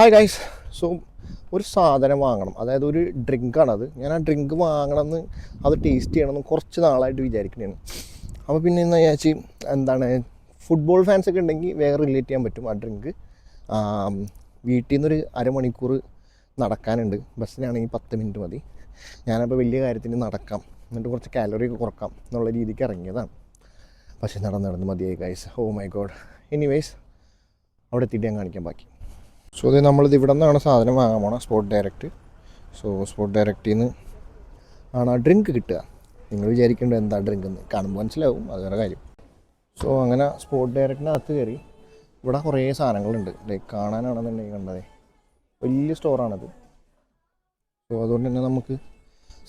Hi guys so ഒരു സാധനം വാങ്ങണം. അതായത് ഒരു ഡ്രിങ്കാണത് ഞാൻ ആ ഡ്രിങ്ക് വാങ്ങണമെന്ന് അത് ടേസ്റ്റ് ചെയ്യണമെന്ന് കുറച്ച് നാളായിട്ട് വിചാരിക്കുന്നതാണ് അപ്പോൾ പിന്നെ എന്ന് വിചാരിച്ച് എന്താണ് ഫുട്ബോൾ ഫാൻസ് ഒക്കെ ഉണ്ടെങ്കിൽ വേറെ റിലേറ്റ് ചെയ്യാൻ പറ്റും ആ ഡ്രിങ്ക് വീട്ടിൽ നിന്നൊരു അരമണിക്കൂർ നടക്കാനുണ്ട്. ബസ്സിനാണെങ്കിൽ പത്ത് മിനിറ്റ് മതി. ഞാനപ്പോൾ വലിയ കാര്യത്തിന് നടക്കാം. എന്നിട്ട് കുറച്ച് കാലറി ഒക്കെ കുറക്കാം എന്നുള്ള രീതിക്ക് ഇറങ്ങിയതാണ്. പക്ഷേ നടന്ന് നടന്ന് മതിയായി guys oh my god anyways അവിടെ എത്തിയിട്ട് ഞാൻ കാണിക്കാൻ ബാക്കി. സോ ഇത് നമ്മളിത് ഇവിടെ നിന്നാണ് സാധനം വാങ്ങാൻ പോണം സ്പോട്ട് ഡയറക്റ്റ് സോ സ്പോട്ട് ഡയറക്റ്റിൽ നിന്ന് ആണ് ആ ഡ്രിങ്ക് കിട്ടുക. നിങ്ങൾ വിചാരിക്കേണ്ടത് എന്താ ഡ്രിങ്ക് എന്ന്. കാണുമ്പോൾ മനസ്സിലാവും അത് വേറെ കാര്യം. സോ അങ്ങനെ സ്പോട്ട് ഡയറക്റ്റിനകത്ത് കയറി ഇവിടെ കുറേ സാധനങ്ങളുണ്ട്. ലൈക്ക് കാണാനാണെന്നുണ്ടെങ്കിൽ കണ്ടതേ. വലിയ സ്റ്റോറാണത് സോ അതുകൊണ്ട് തന്നെ നമുക്ക്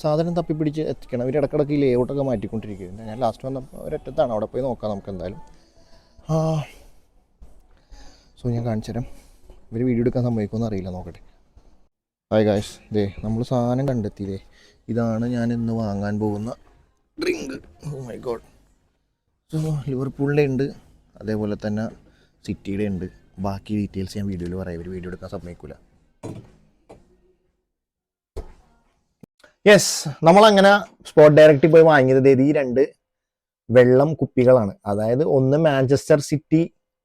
സാധനം തപ്പിപ്പിടിച്ച് എത്തിക്കണം. ഇവർ ഇടക്കിടക്ക് ഈ ലേഔട്ടൊക്കെ മാറ്റിക്കൊണ്ടിരിക്കുന്നുണ്ട് ഞാൻ ലാസ്റ്റ് വന്നപ്പോൾ ഒരറ്റത്താണ്. അവിടെ പോയി നോക്കാം നമുക്ക് എന്തായാലും. സോ ഞാൻ കാണിച്ചു തരാം ഇവർ വീഡിയോ എടുക്കാൻ സമ്മതിക്കുമെന്ന് അറിയില്ല നോക്കട്ടെ. ഹായ് ഗായ്സ് ദേ നമ്മൾ സാധനം കണ്ടെത്തിയില്ലേ? ഇതാണ് ഞാൻ ഇന്ന് വാങ്ങാൻ പോകുന്ന drink oh my god so ലിവർപൂളിന്റെ ഉണ്ട്. അതേപോലെ തന്നെ സിറ്റിയുടെ ഉണ്ട്. ബാക്കി ഡീറ്റെയിൽസ് ഞാൻ വീഡിയോയിൽ പറയാം. ഇവർ വീഡിയോ എടുക്കാൻ സമ്മതിക്കില്ല യെസ് നമ്മളങ്ങനെ സ്പോട്ട് ഡയറക്റ്റിൽ പോയി വാങ്ങിയത് ഈ രണ്ട് വെള്ളം കുപ്പികളാണ്. അതായത് ഒന്ന് മാഞ്ചസ്റ്റർ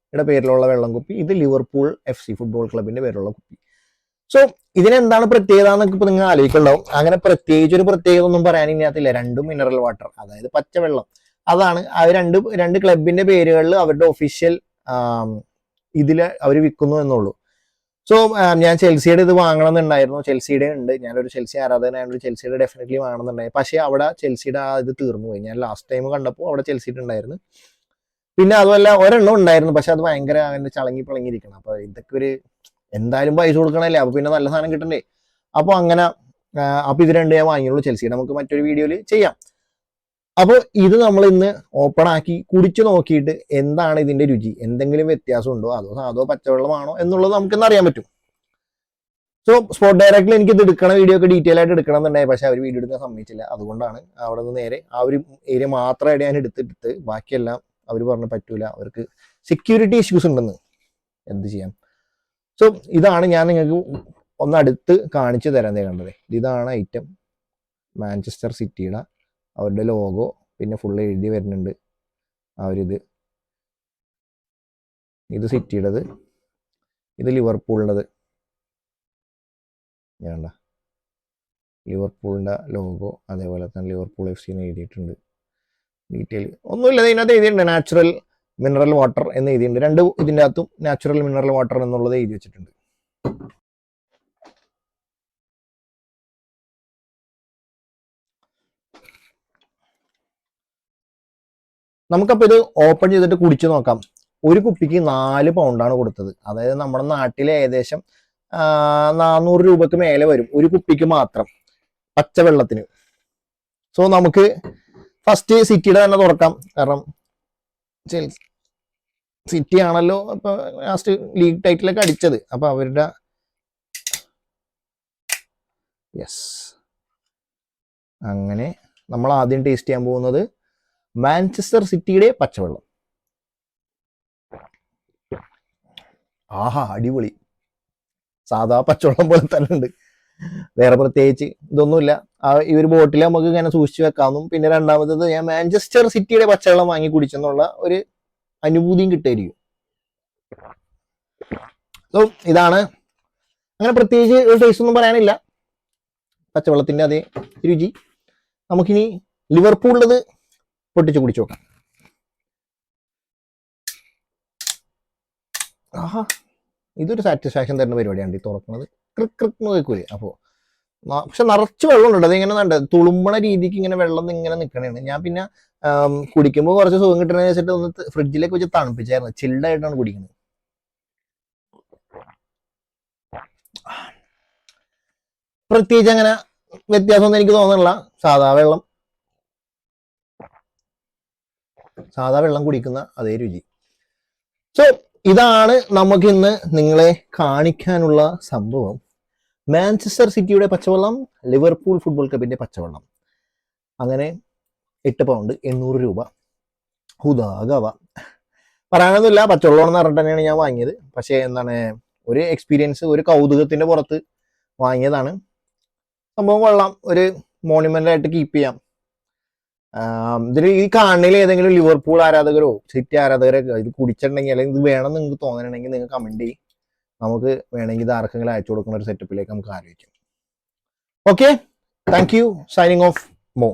സിറ്റിയുടെ പേരിലുള്ള വെള്ളം കുപ്പി ഇത് ലിവർപൂൾ എഫ് സി ഫുട്ബോൾ ക്ലബിന്റെ പേരിലുള്ള കുപ്പി. സോ ഇതിനെന്താണ് പ്രത്യേകത എന്നൊക്കെ ഇപ്പൊ നിങ്ങൾ ആലോചിക്കുന്നുണ്ടാവും അങ്ങനെ പ്രത്യേകിച്ച് ഒരു പ്രത്യേകത ഒന്നും പറയാൻ രണ്ടും മിനറൽ വാട്ടർ അതായത് പച്ചവെള്ളം. അതാണ് ആ രണ്ട് രണ്ട് ക്ലബിന്റെ പേരുകളിൽ അവരുടെ ഒഫീഷ്യൽ ഇതിൽ അവർ വിൽക്കുന്നു എന്നുള്ളൂ. സോ ഞാൻ ചെൽസിയുടെ ഇത് വാങ്ങണമെന്നുണ്ടായിരുന്നു ചെൽസിയുടെ ഉണ്ട്. ഞാനൊരു ചെൽസി ആരാധകനായൊരു ചെൽസിയുടെ ഡെഫിനറ്റ്ലി വാങ്ങണമെന്നുണ്ടായി പക്ഷേ അവിടെ ചെൽസിയുടെ ആ ഇത് തീർന്നു പോയി ഞാൻ ലാസ്റ്റ് ടൈം കണ്ടപ്പോൾ അവിടെ ചെൽസിയുടെ ഉണ്ടായിരുന്നു. പിന്നെ അതുമല്ല ഒരെണ്ണം ഉണ്ടായിരുന്നു പക്ഷെ അത് ഭയങ്കര അങ്ങനെ ചളങ്ങി പിളങ്ങിയിരിക്കണം. അപ്പൊ ഇതൊക്കെ ഒരു എന്തായാലും പൈസ കൊടുക്കണല്ലേ? അപ്പൊ പിന്നെ നല്ല സാധനം കിട്ടണ്ടേ? അപ്പൊ അങ്ങനെ അപ്പൊ ഇത് രണ്ട് ഞാൻ വാങ്ങിയുള്ളൂ ചെൽസി നമുക്ക് മറ്റൊരു വീഡിയോയിൽ ചെയ്യാം. അപ്പോൾ ഇത് നമ്മൾ ഇന്ന് ഓപ്പൺ ആക്കി കുടിച്ചു നോക്കിയിട്ട് എന്താണ് ഇതിന്റെ രുചി? എന്തെങ്കിലും വ്യത്യാസം ഉണ്ടോ അതോ അതോ പച്ചവെള്ളമാണോ എന്നുള്ളത് നമുക്കിന്ന് അറിയാൻ പറ്റും. സോ സ്പോട്ട് ഡയറക്റ്റിൽ എനിക്ക് ഇത് എടുക്കണ വീഡിയോ ഒക്കെ ഡീറ്റെയിൽ ആയിട്ട് എടുക്കണം എന്നുണ്ടായി പക്ഷെ അവർ വീഡിയോ എടുക്കാൻ സമ്മതിച്ചില്ല. അതുകൊണ്ടാണ് അവിടെ നിന്ന് നേരെ ആ ഒരു ഏരിയ മാത്രമായിട്ട് ഞാൻ എടുത്തെടുത്ത് ബാക്കിയെല്ലാം അവർ പറഞ്ഞു പറ്റൂല. അവർക്ക് സെക്യൂരിറ്റി ഇഷ്യൂസ് ഉണ്ടെന്ന്. എന്ത് ചെയ്യാം? സോ ഇതാണ് ഞാൻ നിങ്ങൾക്ക് ഒന്ന് അടുത്ത് കാണിച്ചു തരാൻ കണ്ടത് ഇതാണ് ഐറ്റം മാഞ്ചസ്റ്റർ സിറ്റിയുടെ അവരുടെ ലോഗോ പിന്നെ ഫുള്ള് എഴുതി വരുന്നുണ്ട് ഇത് ഇത് സിറ്റിയുടേത് ഇത് ലിവർപൂളിന്റെത് ഞാൻ ലിവർപൂളിന്റെ ലോഗോ അതേപോലെ തന്നെ ലിവർപൂൾ എഫ് സിന്ന് എഴുതിയിട്ടുണ്ട്. ഡീറ്റെയിൽ ഒന്നുമില്ല ഇതിനകത്ത് എഴുതിയിട്ടുണ്ട്. നാച്ചുറൽ മിനറൽ വാട്ടർ എന്ന് എഴുതിയിട്ടുണ്ട്. രണ്ട് ഇതിന്റെ അകത്തും നാച്ചുറൽ മിനറൽ വാട്ടർ എന്നുള്ളത് എഴുതി വെച്ചിട്ടുണ്ട്. നമുക്കപ്പോൾ ഇത് ഓപ്പൺ ചെയ്തിട്ട് കുടിച്ച് നോക്കാം. ഒരു കുപ്പിക്ക് നാല് പൗണ്ടാണ് കൊടുത്തത്. അതായത് നമ്മുടെ നാട്ടിലെ ഏകദേശം നാനൂറ് രൂപക്ക് മേലെ വരും ഒരു കുപ്പിക്ക് മാത്രം പച്ചവെള്ളത്തിന്. സോ നമുക്ക് ഫസ്റ്റ് സിറ്റിയുടെ തന്നെ തുറക്കാം. കാരണം സിറ്റി ആണല്ലോ ഇപ്പൊ ലാസ്റ്റ് ലീഗ് ടൈറ്റിലൊക്കെ അടിച്ചത്. അപ്പൊ അവരുടെ യെസ് അങ്ങനെ നമ്മൾ ആദ്യം ടേസ്റ്റ് ചെയ്യാൻ പോകുന്നത് മാഞ്ചസ്റ്റർ സിറ്റിയുടെ പച്ചവെള്ളം. ആഹാ അടിപൊളി. സാധാ പച്ചവെള്ളം പോലെ തന്നെ ഉണ്ട്. വേറെ പ്രത്യേകിച്ച് ഇതൊന്നുമില്ല. ആ ഈ ഒരു ബോട്ടിൽ നമുക്ക് ഇങ്ങനെ സൂക്ഷിച്ചു വെക്കാമെന്നും പിന്നെ രണ്ടാമത്തത് ഞാൻ മാഞ്ചസ്റ്റർ സിറ്റിയുടെ പച്ചവെള്ളം വാങ്ങി കുടിച്ചെന്നുള്ള ഒരു അനുഭൂതിയും കിട്ടായിരിക്കും. സോ ഇതാണ്. അങ്ങനെ പ്രത്യേകിച്ച് ഒരു ടേസ്റ്റ് ഒന്നും പറയാനില്ല. പച്ചവെള്ളത്തിന്റെ അതേ രുചി. നമുക്കിനി ലിവർപൂളിലത് പൊട്ടിച്ച് കുടിച്ചു നോക്കാം. ആഹാ. ഇതൊരു സാറ്റിസ്ഫാക്ഷൻ തരുന്ന പരിപാടിയാണ് ഈ തുറക്കുന്നത്. ക്രിക് ക്രിക് നോക്കൂലേ അപ്പോൾ പക്ഷെ നിറച്ച് വെള്ളം ഉണ്ട് അതിങ്ങനെ ഉണ്ട് തുളുമ്പണ രീതിക്ക് ഇങ്ങനെ വെള്ളം ഇങ്ങനെ നിൽക്കണേണ് ഞാൻ പിന്നെ കുടിക്കുമ്പോൾ കുറച്ച് സുഖം കിട്ടണമെന്ന് വെച്ചിട്ട് ഒന്ന് ഫ്രിഡ്ജിലേക്ക് വെച്ച് തണുപ്പിച്ചായിരുന്നു. ചിൽഡായിട്ടാണ് കുടിക്കുന്നത് പ്രത്യേകിച്ച് അങ്ങനെ വ്യത്യാസമൊന്നും എനിക്ക് തോന്നുന്നില്ല സാധാ വെള്ളം. സാധാ വെള്ളം കുടിക്കുന്ന അതേ രുചി. സോ ഇതാണ് നമുക്ക് ഇന്ന് നിങ്ങളെ കാണിക്കാനുള്ള സംഭവം. മാഞ്ചസ്റ്റർ സിറ്റിയുടെ പച്ചവെള്ളം ലിവർപൂൾ ഫുട്ബോൾ ക്ലബിന്റെ പച്ചവെള്ളം. അങ്ങനെ എട്ട് പൗണ്ട് എണ്ണൂറ് രൂപ. ഹുദാഗവ പറയാനൊന്നുമില്ല പച്ചവെള്ളം എന്ന് പറഞ്ഞിട്ട് തന്നെയാണ് ഞാൻ വാങ്ങിയത്. പക്ഷേ എന്താണ് ഒരു എക്സ്പീരിയൻസ് ഒരു കൗതുകത്തിന്റെ പുറത്ത് വാങ്ങിയതാണ്. സംഭവം കൊള്ളാം ഒരു മോണുമെന്റ് ആയിട്ട് കീപ്പ് ചെയ്യാം. ഇതിൽ ഈ കാണിൽ ഏതെങ്കിലും ലിവർപൂൾ ആരാധകരോ സിറ്റി ആരാധകരോ ഇത് കുടിച്ചിട്ടുണ്ടെങ്കിൽ അല്ലെങ്കിൽ ഇത് വേണം നിങ്ങൾക്ക് തോന്നണമെങ്കിൽ നിങ്ങൾ കമന്റ് ചെയ്യും. നമുക്ക് വേണമെങ്കിൽ ഇത് ആർക്കെങ്കിലും അയച്ചു കൊടുക്കുന്ന ഒരു സെറ്റപ്പിലേക്ക് നമുക്ക് ആലോചിക്കാം. Okay thank you signing off മോ